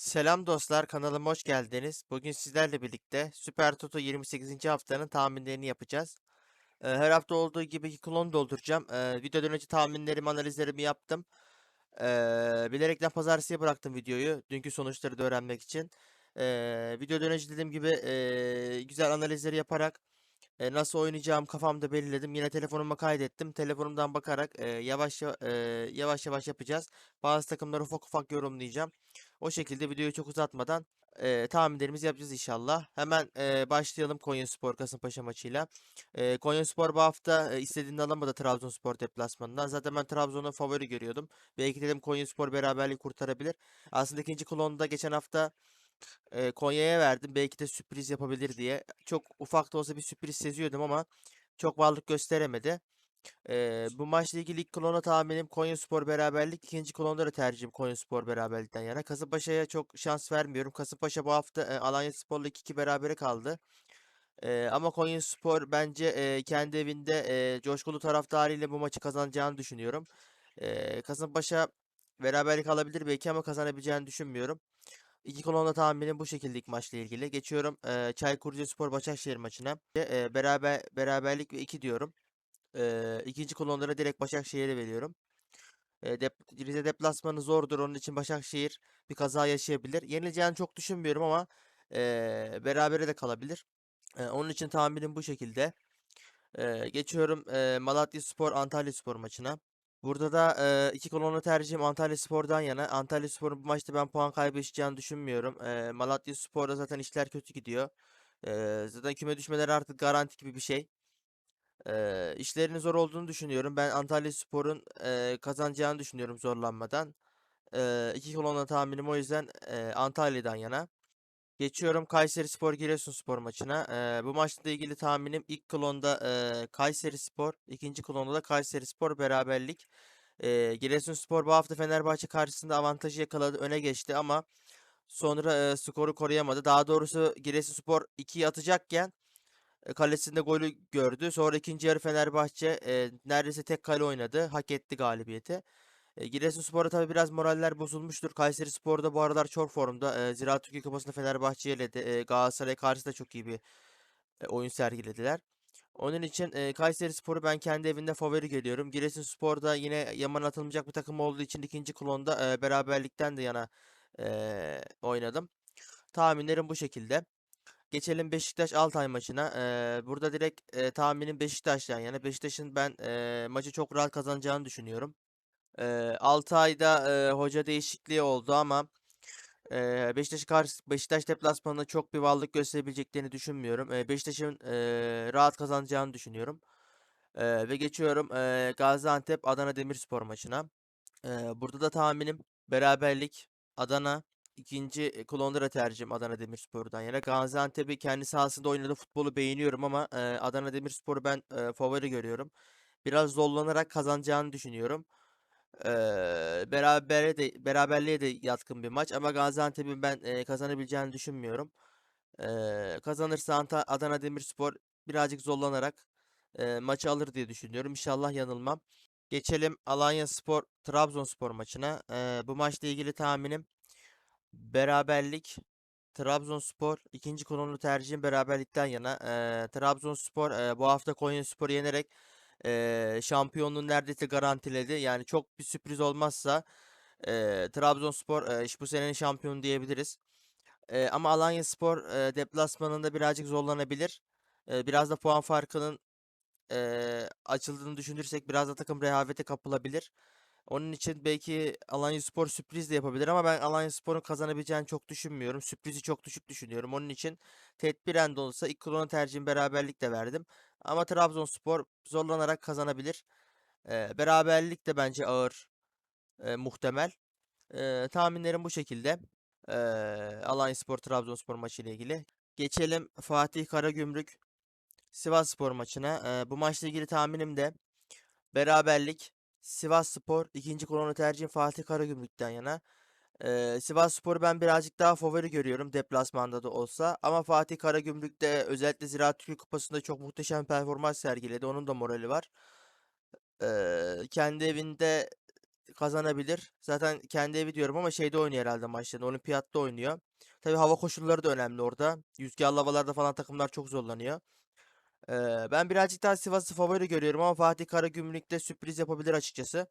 Selam dostlar, kanalıma hoş geldiniz. Bugün sizlerle birlikte Süper Toto 28. haftanın tahminlerini yapacağız. Ee, her hafta olduğu gibi klon dolduracağım. Ee, videodan önce tahminlerimi, analizlerimi yaptım. Ee, bilerekten pazartesiye bıraktım videoyu. Dünkü sonuçları da öğrenmek için. Ee, videodan önce dediğim gibi ee, güzel analizleri yaparak e, nasıl oynayacağım kafamda belirledim. Yine telefonuma kaydettim. Telefonumdan bakarak e, yavaş ya- e, yavaş yavaş yapacağız. Bazı takımları ufak ufak yorumlayacağım. O şekilde videoyu çok uzatmadan e, tahminlerimizi yapacağız inşallah. Hemen e, başlayalım Konyaspor Kasımpaşa maçıyla. E, Konyaspor bu hafta e, istediğini alamadı Trabzonspor deplasmanından. Zaten ben Trabzon'u favori görüyordum. Belki dedim Konyaspor beraberliği kurtarabilir. Aslında ikinci klonda geçen hafta e, Konya'ya verdim. Belki de sürpriz yapabilir diye. Çok ufak da olsa bir sürpriz seziyordum ama çok varlık gösteremedi. E, bu maçla ilgili ilk klona tahminim Konyaspor beraberlik. ikinci klonda da tercihim Konyaspor beraberlikten yana. Kasımpaşa'ya çok şans vermiyorum. Kasımpaşa bu hafta e, Alanyaspor'la 2-2 berabere kaldı. E, ama Konyaspor bence e, kendi evinde e, coşkulu taraftarıyla bu maçı kazanacağını düşünüyorum. E, Kasımpaşa beraberlik alabilir belki ama kazanabileceğini düşünmüyorum. İki kolonda tahminim bu şekilde ilk maçla ilgili. Geçiyorum eee Çaykur Rizespor Başakşehir maçına. Eee beraber beraberlik ve 2 diyorum. Eee ikinci kolonlara direkt Başakşehir'e veriyorum. Eee dep Rize deplasmanı zordur. Onun için Başakşehir bir kaza yaşayabilir. Yenileceğini çok düşünmüyorum ama eee berabere de kalabilir. Eee, onun için tahminim bu şekilde. Eee, geçiyorum eee Malatyaspor Antalyaspor maçına. Burada da eee, iki kolonu tercihim Antalyaspor'dan yana. Antalyaspor'un bu maçta ben puan yaşayacağını düşünmüyorum. Eee Malatyaspor'da zaten işler kötü gidiyor. Eee, zaten küme düşmeleri artık garanti gibi bir şey. Eee işlerinin zor olduğunu düşünüyorum. Ben Antalyaspor'un eee kazanacağını düşünüyorum zorlanmadan. Eee iki kolonla tahminim o yüzden eee, Antalya'dan yana. Geçiyorum Kayserispor Giresunspor maçına. Eee, bu maçla ilgili tahminim ilk klonda eee Kayserispor, ikinci klonda da Kayserispor beraberlik. Eee Giresunspor bu hafta Fenerbahçe karşısında avantajı yakaladı, öne geçti ama sonra eee, skoru koruyamadı. Daha doğrusu Giresunspor 2'yi atacakken kalesinde golü gördü. Sonra ikinci yarı Fenerbahçe e, neredeyse tek kale oynadı. Hak etti galibiyeti. E, Giresunspor'a tabii biraz moraller bozulmuştur. Kayserispor da bu aralar çok formda. E, Ziraat Türkiye Kupası'nda Fenerbahçe'yi eledi. E, Galatasaray karşı çok iyi bir e, oyun sergilediler. Onun için e, Kayserispor'u ben kendi evinde favori görüyorum. Giresunspor da yine yaman atılmayacak bir takım olduğu için ikinci klonda e, beraberlikten de yana e, oynadım. Tahminlerim bu şekilde. Geçelim Beşiktaş Altay maçına. Eee, burada direkt eee, tahminim Beşiktaş'tan yana. Beşiktaş'ın ben eee, maçı çok rahat kazanacağını düşünüyorum. Eee Altay'da eee, hoca değişikliği oldu ama eee Beşiktaş karşı Beşiktaş deplasmanında çok bir varlık gösterebileceklerini düşünmüyorum. Eee, Beşiktaş'ın eee, rahat kazanacağını düşünüyorum. Eee, ve geçiyorum eee, Gaziantep Adana Demirspor maçına. Eee, burada da tahminim beraberlik Adana ikinci e, Klondra tercihim Adana Demirspor'dan yana. Gaziantep'i kendi sahasında oynadığı futbolu beğeniyorum ama eee, Adana Demirspor'u ben eee, favori görüyorum. Biraz zorlanarak kazanacağını düşünüyorum. Eee berabere de beraberliğe de yatkın bir maç ama Gaziantep'in ben eee, kazanabileceğini düşünmüyorum. Eee, kazanırsa Adana Demirspor birazcık zorlanarak eee, maçı alır diye düşünüyorum. İnşallah yanılmam. Geçelim Alanyaspor Trabzonspor maçına. Eee, bu maçla ilgili tahminim beraberlik Trabzonspor ikinci konumlu tercihim beraberlikten yana. Eee Trabzonspor eee, bu hafta Konyaspor'u yenerek eee şampiyonluğu neredeyse garantiledi. Yani çok bir sürpriz olmazsa eee Trabzonspor eee, bu senenin şampiyonu diyebiliriz. Eee, ama Alanyaspor eee deplasmanında birazcık zorlanabilir. Eee, biraz da puan farkının eee, açıldığını düşünürsek biraz da takım rehavete kapılabilir. Onun için belki Alanyaspor sürpriz de yapabilir ama ben Alanyaspor'un kazanabileceğini çok düşünmüyorum. Sürprizi çok düşük düşünüyorum. Onun için tedbiren de olsa ilk klona tercihim beraberlik de verdim. Ama Trabzonspor zorlanarak kazanabilir. Eee, beraberlik de bence ağır eee, muhtemel. Eee, tahminlerim bu şekilde. Eee Alanyaspor Trabzonspor maçı ile ilgili. Geçelim Fatih Karagümrük Sivasspor maçına. Eee, bu maçla ilgili tahminim de beraberlik Sivasspor ikinci kolonu tercihim Fatih Karagümrük'ten yana. Eee Sivasspor'u ben birazcık daha favori görüyorum deplasmanda da olsa. Ama Fatih Karagümrük de özellikle Ziraat Türkiye Kupası'nda çok muhteşem performans sergiledi. Onun da morali var. Eee, kendi evinde kazanabilir. Zaten kendi evi diyorum ama şeyde oynuyor herhalde maçlarını. Olimpiyatta oynuyor. Tabii hava koşulları da önemli orada. Rüzgarlı havalarda falan takımlar çok zorlanıyor. Ben birazcık daha Sivas'ı favori görüyorum ama Fatih Karagümrük'te sürpriz yapabilir açıkçası.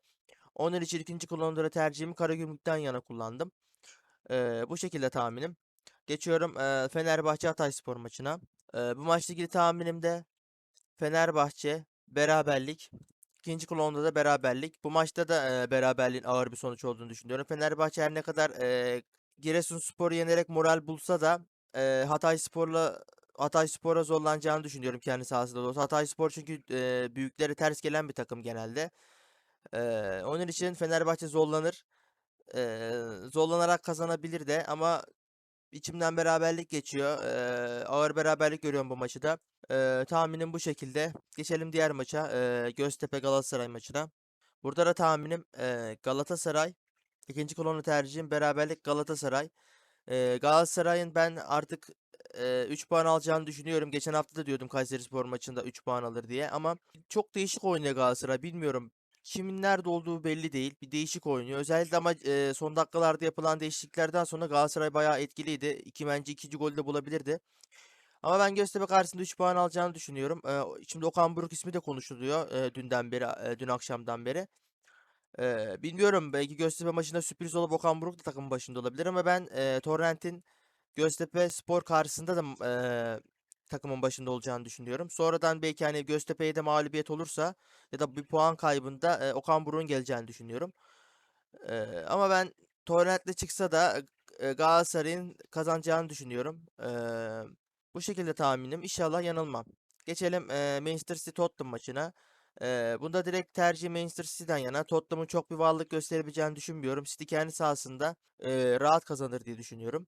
Onun için ikinci kullanımları tercihimi Karagümrük'ten yana kullandım. Bu şekilde tahminim. Geçiyorum eee, Fenerbahçe Hatayspor maçına. Bu maçla ilgili tahminim de Fenerbahçe beraberlik. İkinci kolonda da beraberlik. Bu maçta da eee, beraberliğin ağır bir sonuç olduğunu düşünüyorum. Fenerbahçe her ne kadar eee Giresunspor'u yenerek moral bulsa da eee Hatayspor'la Hatayspor'a zorlanacağını düşünüyorum kendi sahasında da olsa. Hatayspor çünkü eee büyükleri ters gelen bir takım genelde. Eee, onun için Fenerbahçe zorlanır. Eee, zorlanarak kazanabilir de ama İçimden beraberlik geçiyor. Eee, ağır beraberlik görüyorum bu maçı da. Eee, tahminim bu şekilde. Geçelim diğer maça. Eee, Göztepe Galatasaray maçına. Burada da tahminim eee, Galatasaray. İkinci kolonu tercihim beraberlik Galatasaray. Galatasaray'ın ben artık eee 3 puan alacağını düşünüyorum. Geçen hafta da diyordum Kayserispor maçında 3 puan alır diye ama çok değişik oynuyor Galatasaray. Bilmiyorum. Kimin nerede olduğu belli değil. Bir değişik oynuyor. Özellikle ama eee, son dakikalarda yapılan değişikliklerden sonra Galatasaray bayağı etkiliydi. İki bence ikinci golü de bulabilirdi. Ama ben Göztepe karşısında 3 puan alacağını düşünüyorum. Eee, şimdi Okan Buruk ismi de konuşuluyor eee, dünden beri, eee, dün akşamdan beri. Eee, bilmiyorum belki Göztepe maçında sürpriz olup Okan Buruk da takımın başında olabilir ama ben eee Torrent'in Göztepe Spor karşısında da eee, takımın başında olacağını düşünüyorum. Sonradan belki hani Göztepe'ye de mağlubiyet olursa ya da bir puan kaybında eee, Okan Buruk'un geleceğini düşünüyorum. Eee, ama ben Torrent'le çıksa da eee, Galatasaray'ın kazanacağını düşünüyorum. Eee, bu şekilde tahminim. İnşallah yanılmam. Geçelim eee, Manchester City Tottenham maçına. Eee, bunda direkt tercih Manchester City'den yana. Tottenham'ın çok bir varlık gösterebileceğini düşünmüyorum. City kendi sahasında eee, rahat kazanır diye düşünüyorum.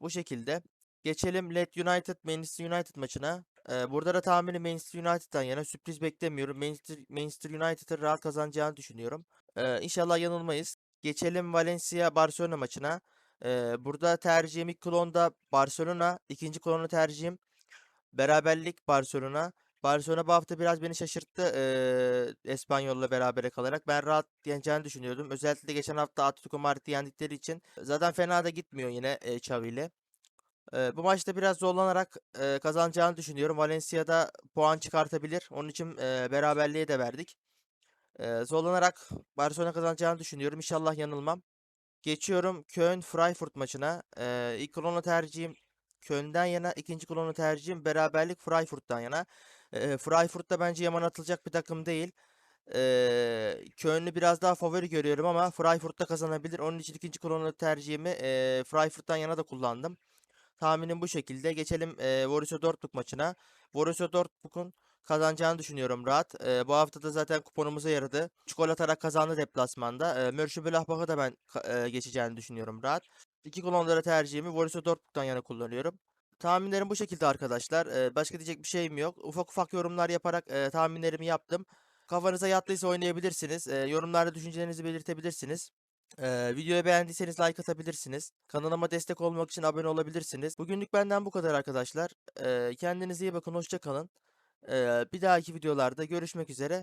Bu şekilde. Geçelim Leeds United Manchester United maçına. Eee, burada da tahminim Manchester United'dan yana sürpriz beklemiyorum. Manchester, Manchester United'ın rahat kazanacağını düşünüyorum. Eee, inşallah yanılmayız. Geçelim Valencia Barcelona maçına. Eee, burada tercihim ilk klonda Barcelona. ikinci klonu tercihim beraberlik Barcelona. Barcelona bu hafta biraz beni şaşırttı eee Espanyol'la berabere kalarak. Ben rahat yeneceğini düşünüyordum. Özellikle geçen hafta Atletico Madrid'i yendikleri için zaten fena da gitmiyor yine eee Xavi ile. Eee, bu maçta biraz zorlanarak eee, kazanacağını düşünüyorum. Valencia'da puan çıkartabilir. Onun için eee beraberliğe de verdik. Eee, zorlanarak Barcelona kazanacağını düşünüyorum. İnşallah yanılmam. Geçiyorum Köln Freiburg maçına. Eee ilk klonu tercihim Köln'den yana, ikinci klonu tercihim beraberlik Freiburg'dan yana. Eee Freiburg da bence yaman atılacak bir takım değil. Eee Köln'ü biraz daha favori görüyorum ama Freiburg da kazanabilir. Onun için ikinci klonu tercihimi eee Freiburg'dan yana da kullandım. Tahminim bu şekilde. Geçelim eee Borussia Dortmund maçına. Borussia Dortmund'un kazanacağını düşünüyorum rahat. Eee, bu hafta da zaten kuponumuza yaradı. 3 gol atarak kazandı deplasmanda. Eee Mönchengladbach'ı da ben eee, geçeceğini düşünüyorum rahat. İki kolonlara tercihimi Borussia Dortmund'dan yana kullanıyorum. Tahminlerim bu şekilde arkadaşlar. Eee, başka diyecek bir şeyim yok. Ufak ufak yorumlar yaparak eee, tahminlerimi yaptım. Kafanıza yattıysa oynayabilirsiniz. Eee, yorumlarda düşüncelerinizi belirtebilirsiniz. Eee, videoyu beğendiyseniz like atabilirsiniz. Kanalıma destek olmak için abone olabilirsiniz. Bugünlük benden bu kadar arkadaşlar. Eee, kendinize iyi bakın, hoşça kalın. Eee, bir dahaki videolarda görüşmek üzere.